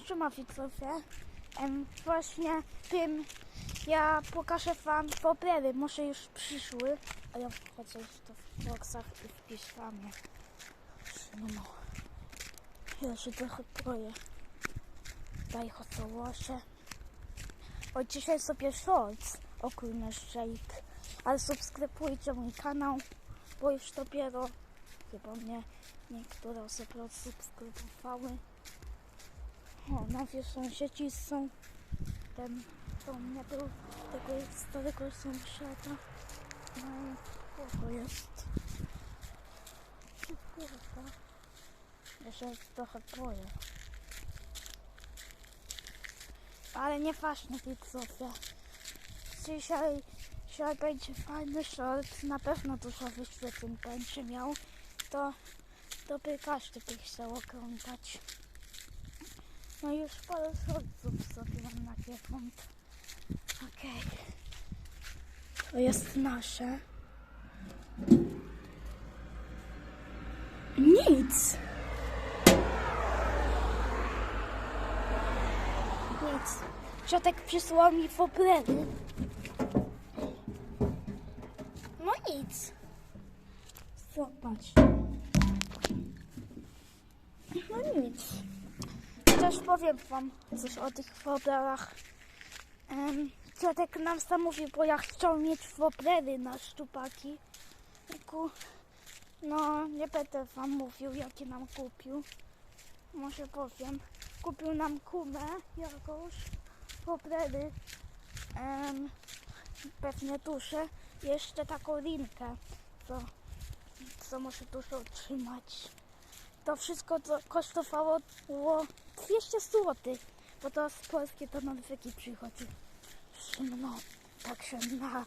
Znaczy ma widzowie. Właśnie tym ja pokażę wam poplery. Może już przyszły. A ja wchodzę już to w boksach i w piżamie. No. Ja się trochę boję. Daj chocołosze. Od dzisiaj sobie shorts okólny shake. Ale subskrybujcie mój kanał, bo już dopiero chyba mnie niektóre osoby odsubskrybowały. O, nowi sąsiedzi są. Ten, to u mnie był tego starego sąsiada. No, kogo jest? Kurwa. Ja się trochę boję. Ale nieważne widzowie. Dzisiaj, dzisiaj będzie fajny short. Na pewno dużo wyświetleń będzie miał. To, to by każdy by chciał oglądać. No już parę shortów sobie mam nagrywam. Okej. To jest nasze. Nic. Nic. Ciotek przysłał mi fobredy. No nic. Zobacz. No nic. Też powiem wam coś o tych fobrach. Um, ciotek nam zamówił, bo ja chciał mieć fobredy na szczupaki. No, nie będę wam mówił, jakie nam kupił. Może powiem. Kupił nam kumę jakąś, fobredy, em, pewnie duszę, jeszcze taką linkę, co, co może dużo trzymać. To wszystko to kosztowało było 200 zł, bo to z Polski to Norwegi przychodzi. No, tak się nara.